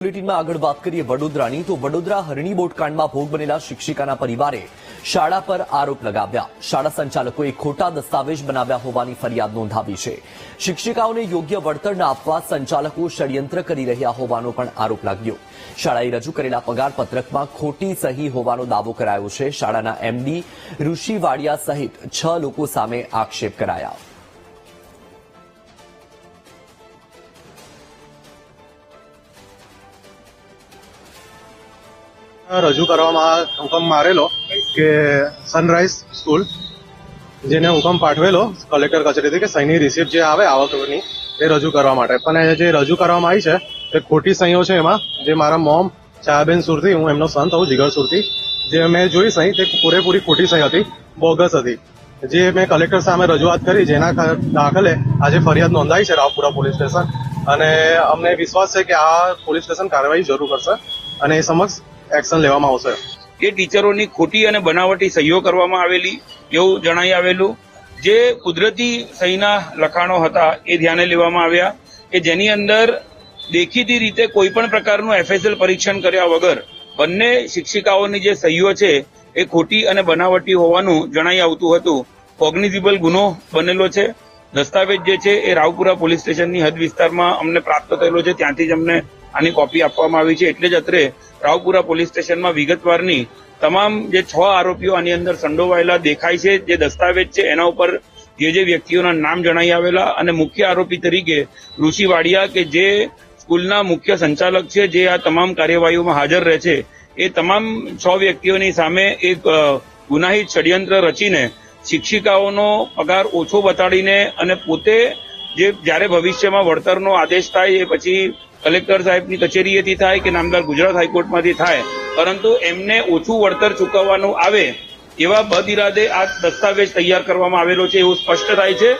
બુલેટિનમાં આગળ વાત કરીએ વડોદરાની, તો વડોદરા હરણી બોટકાંડમાં ભોગ બનેલા શિક્ષિકાના પરિવારે શાળા પર આરોપ લગાવ્યા. શાળા સંચાલકોએ ખોટા દસ્તાવેજ બનાવ્યા હોવાની ફરિયાદ નોંધાવી છે. શિક્ષિકાઓને યોગ્ય વળતર ન આપવા સંચાલકો ષડયંત્ર કરી રહ્યા હોવાનો પણ આરોપ લાગ્યો. શાળાએ રજૂ કરેલા પગાર પત્રકમાં ખોટી સહી હોવાનો દાવો કરાયો છે. શાળાના એમડી ઋષિ વાડિયા સહિત છ લોકો સામે આક્ષેપ કરાયા. રજૂ કરવામાં હુકમ મારેલો કે સનરાઈઝ સ્કૂલ જેને હુકમ પાઠવેલો કલેક્ટર કચેરીથી કે સહીની રિસિપ્ટ જે આવે આવકની, એ રજૂ કરવા માટે. પણ જે રજૂ કરવામાં આવી છે તે ખોટી સહીઓ છે એમાં. જે મારા મોમ છાયાબેન સુરતી, હું એમનો સંત હું જીગર સુરતી, જે મેં જોઈ સહી, તે પૂરેપૂરી ખોટી સહી હતી, બોગસ હતી. જે મેં કલેક્ટર સામે રજૂઆત કરી, જેના દાખલે આજે ફરિયાદ નોંધાઈ છે રાવપુરા પોલીસ સ્ટેશન. અને અમને વિશ્વાસ છે કે આ પોલીસ સ્ટેશન કાર્યવાહી જરૂર કરશે. અને એ સમક્ષ એક્શન લેવામાં આવશે. એ ટીચરોની ખોટી અને બનાવટી સહીઓ કરવામાં આવેલી, એવું જણાઈ આવેલું. જે કુદરતી સહીના લખાણો હતા એ ધ્યાને લેવામાં આવ્યા કે જેની અંદર દેખીતી રીતે કોઈ પણ પ્રકારનું એફએસએલ પરીક્ષણ કર્યા વગર બંને શિક્ષિકાઓની જે સહીઓ છે એ ખોટી અને બનાવટી હોવાનું જણાઈ આવતું હતું. કોગ્નિઝિબલ ગુનો બનેલો છે. દસ્તાવેજ જે છે એ રાવપુરા પોલીસ સ્ટેશનની હદ વિસ્તારમાં અમને પ્રાપ્ત થયેલો છે. ત્યાંથી જ અમને આની કોપી આપવામાં આવી છે. એટલે જ અત્રે રાવપુરા પોલીસ સ્ટેશનમાં વિગતવારની તમામ જે છ આરોપીઓ આની અંદર સંડોવાયેલા દેખાય છે, જે દસ્તાવેજ છે, એના ઉપર જે જે વ્યક્તિઓના નામ જણાઈ આવેલા અને મુખ્ય આરોપી તરીકે ઋષિ વાડિયા કે જે સ્કૂલના મુખ્ય સંચાલક છે, જે આ તમામ કાર્યવાહીઓમાં હાજર રહે છે, એ તમામ છ વ્યક્તિઓની સામે એક ગુનાહિત ષડયંત્ર રચીને શિક્ષિકાઓનો પગાર ઓછો બતાડીને અને પોતે જે જ્યારે ભવિષ્યમાં વળતરનો આદેશ થાય એ પછી કલેક્ટર સાહેબની કચેરીએથી થાય કે નામદાર ગુજરાત હાઈકોર્ટમાંથી થાય, પરંતુ એમને ઓછું વળતર ચૂકવવાનું આવે એવા બદ ઇરાદે આ દસ્તાવેજ તૈયાર કરવામાં આવેલો છે એવું સ્પષ્ટ થાય છે.